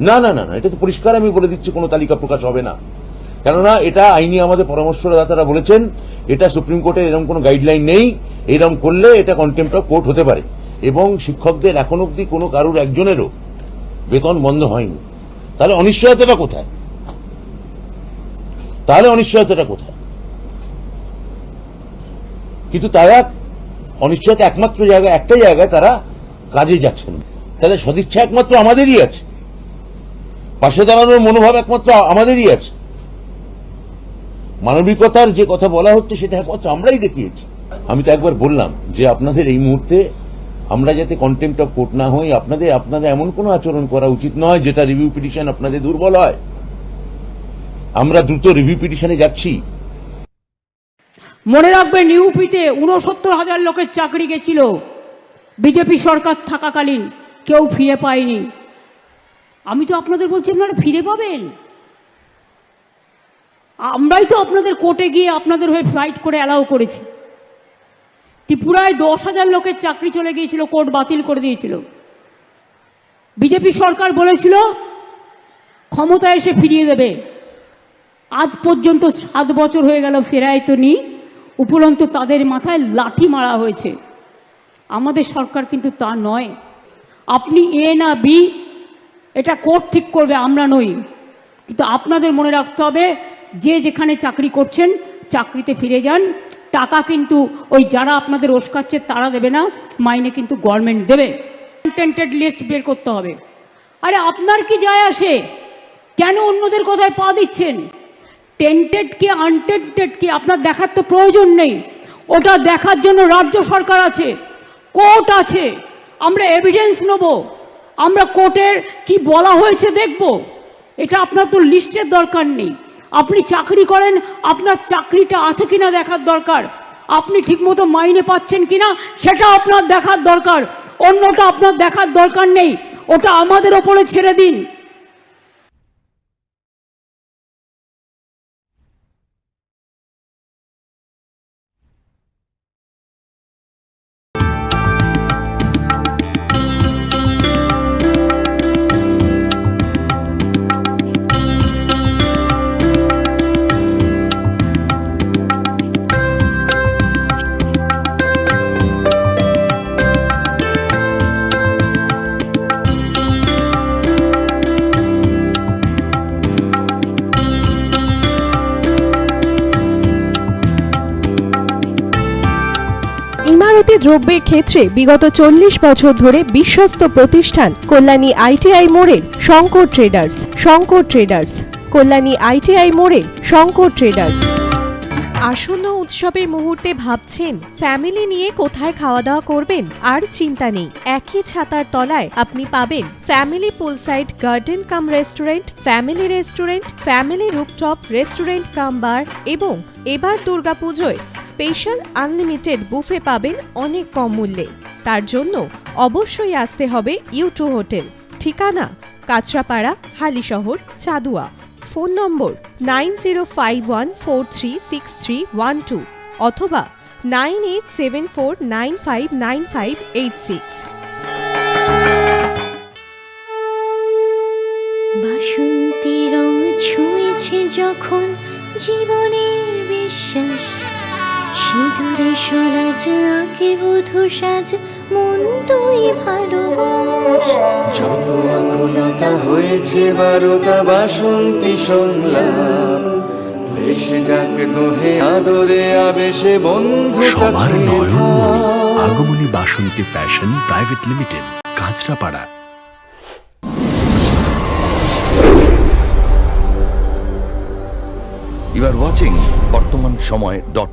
না না না না, এটা তো পরিষ্কার আমি বলে দিচ্ছি, কোনো তালিকা প্রকাশ হবে না। কেননা এটা আইনি আমাদের পরামর্শদাতারা বলেছেন, এটা সুপ্রিম কোর্টের এরকম কোনো গাইডলাইন নেই, এরকম করলে এটা কন্টেম্প অফ কোর্ট হতে পারে। এবং শিক্ষকদের এখন অব্দি কোনো কারুর একজনেরও বেতন বন্ধ হয়নি। তাহলে অনিশ্চয়তাটা কোথায়? তাহলে অনিশ্চয়তাটা কোথায়? কিন্তু তারা অনিশ্চয়তা একমাত্র জায়গায় একটাই জায়গায় তারা কাজে যাচ্ছেন। তাহলে সদিচ্ছা একমাত্র আমাদেরই আছে। পাশে দাঁড়ানোর মনোভাব একমাত্র আমাদেরই আছে। মানবিকতার যে কথা বলা হচ্ছে সেটা একমাত্র আমরাই দেখিয়েছি। আমি তো একবার বললাম যে আপনাদের এই মুহূর্তে আমরা যাতে কন্টেম্পট অফ কোর্ট না হই, আপনাদের আপনাদের এমন কোনো আচরণ করা উচিত নয় যেটা রিভিউ পিটিশন আপনাদের দুর্বল হয়। আমরা দ্রুত রিভিউ পিটিশনে যাচ্ছি। মনে রাখবেন ইউপিতে উনসত্তর হাজার লোকের চাকরি গেছিল। বিজেপি সরকার থাকাকালীন কেউ ফিরে পায়নি। আমি তো আপনাদের বলছি, আপনারা ফিরে পাবেন। আমরাই তো আপনাদের কোর্টে গিয়ে আপনাদের হয়ে ফাইট করে অ্যালাউ করেছি। ত্রিপুরায় দশ হাজার লোকের চাকরি চলে গিয়েছিল কোর্ট বাতিল করে দিয়েছিল। বিজেপি সরকার বলেছিল ক্ষমতা এসে ফিরিয়ে দেবে। আজ পর্যন্ত সাত বছর হয়ে গেল ফেরায় তো নি, উপরন্ত তাদের মাথায় লাঠি মারা হয়েছে। আমাদের সরকার কিন্তু তা নয়। আপনি এ না বি এটা কোর্ট ঠিক করবে, আমরা নই। কিন্তু আপনাদের মনে রাখতে হবে, যে যেখানে চাকরি করছেন, চাকরিতে ফিরে যান। টাকা কিন্তু ওই যারা আপনাদের ওস্কাচ্ছে, তারা দেবে না, মাইনে কিন্তু গভর্নমেন্ট দেবে। টেন্টেড লিস্ট বের করতে হবে। আরে, আপনার কি যায় আসে? কেন অন্যদের কথায় পা দিচ্ছেন? টেন্টেড কি আনটেন্টেড কি, আপনার দেখার তো প্রয়োজন নেই। ওটা দেখার জন্য রাজ্য সরকার আছে, কোর্ট আছে। আমরা এভিডেন্স নেব। আমরা কোর্টের কি বলা হয়েছে দেখব। এটা আপনার তো লিস্টের দরকার নেই। আপনি চাকরি করেন, আপনার চাকরিটা আছে কিনা দেখার দরকার। আপনি ঠিকমতো মাইনে পাচ্ছেন কিনা, সেটা আপনার দেখার দরকার। অন্যটা আপনার দেখার দরকার নেই। ওটা আমাদের ওপরে ছেড়ে দিন। দ্রব্যের ক্ষেত্রে বিগত চল্লিশ বছর ধরে বিশ্বস্ত প্রতিষ্ঠান কল্যাণী আইটিআই মোড়ের Shankar traders Shankar traders, Kalyani ITI মোড়ের শঙ্কর ট্রেডার্স। আসন্ন উৎসবের মুহূর্তে ভাবছেন, ফ্যামিলি নিয়ে কোথায় খাওয়া দাওয়া করবেন? আর চিন্তা নেই, একই ছাতার তলায় আপনি পাবেন family poolside garden cum restaurant, family restaurant, family rooftop restaurant cum bar এবং এবার দুর্গাপুজোয় স্পেশাল আনলিমিটেড বুফে পাবেন অনেক কম মূল্যে। তার জন্য অবশ্যই আসতে হবে ইউটু হোটেল। ঠিকানা Kanchrapara, Halishahar, Chadua. Phone number nine zero five one four three six three one two অথবা nine eight seven four nine five nine five eight six. বাসন্তী রং ছুঁয়েছে যখন আঁকে বধু সাজ মন তুই ভালোবাস। যত আকুলতা হয়েছে বারোটা বাসন্তী সংলাপ। ভেসে যাক দোহে আদরে আবেশে বন্ধু সবার নয়নমণি Agamani Basanti fashion private limited Kanchrapara. You are watching Bartaman Samay dot